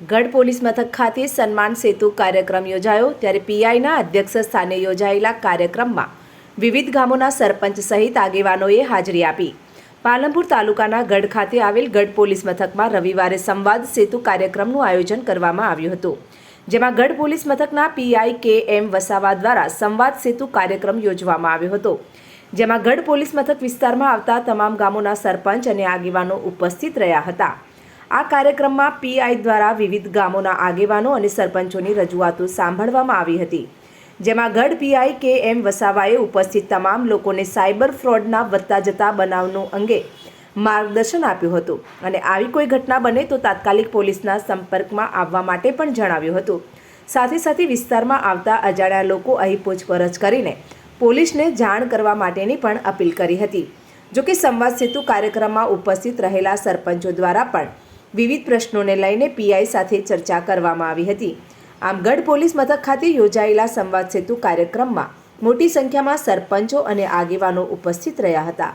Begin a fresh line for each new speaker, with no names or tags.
ગઢ પોલીસ મથક ખાતે સન્માન સેતુ કાર્યક્રમ યોજાયો ત્યારે પીઆઈના અધ્યક્ષ સ્થાને યોજાયેલા કાર્યક્રમમાં વિવિધ ગામોના સરપંચ સહિત આગેવાનોએ હાજરી આપી. પાલનપુર તાલુકાના ગઢ ખાતે આવેલ ગઢ પોલીસ મથકમાં રવિવારે સંવાદ સેતુ કાર્યક્રમનું આયોજન કરવામાં આવ્યું હતું, જેમાં ગઢ પોલીસ મથકના પીઆઈ કે એમ વસાવા દ્વારા સંવાદ સેતુ કાર્યક્રમ યોજવામાં આવ્યો હતો, જેમાં ગઢ પોલીસ મથક વિસ્તારમાં આવતા તમામ ગામોના સરપંચ અને આગેવાનો ઉપસ્થિત રહ્યા હતા. આ કાર્યક્રમમાં પીઆઈ દ્વારા વિવિધ ગામોના આગેવાનો અને સરપંચોની રજૂઆતો સાંભળવામાં આવી હતી. જેમાં ગઢ પીઆઈ કે એમ વસાવાએ ઉપસ્થિત તમામ લોકોને સાયબર ફ્રોડના વધતા જતા બનાવનો અંગે માર્ગદર્શન આપ્યું હતું. અને આવી કોઈ ઘટના બને તો તાત્કાલિક પોલીસના સંપર્કમાં આવવા માટે પણ જણાવ્યું હતું. સાથે સાથે વિસ્તારમાં આવતા અજાણ્યા લોકો અહીં પૂછપરછ કરીને પોલીસને જાણ કરવા માટેની પણ અપીલ કરી હતી. જોકે સંવાદ સેતુ કાર્યક્રમમાં ઉપસ્થિત રહેલા સરપંચો દ્વારા પણ વિવિધ પ્રશ્નોને લઈને પીઆઈ સાથે ચર્ચા કરવામાં આવી હતી. આમ ગઢ પોલીસ મથક ખાતે યોજાયેલા સંવાદ સેતુ કાર્યક્રમમાં મોટી સંખ્યામાં સરપંચો અને આગેવાનો ઉપસ્થિત રહ્યા હતા.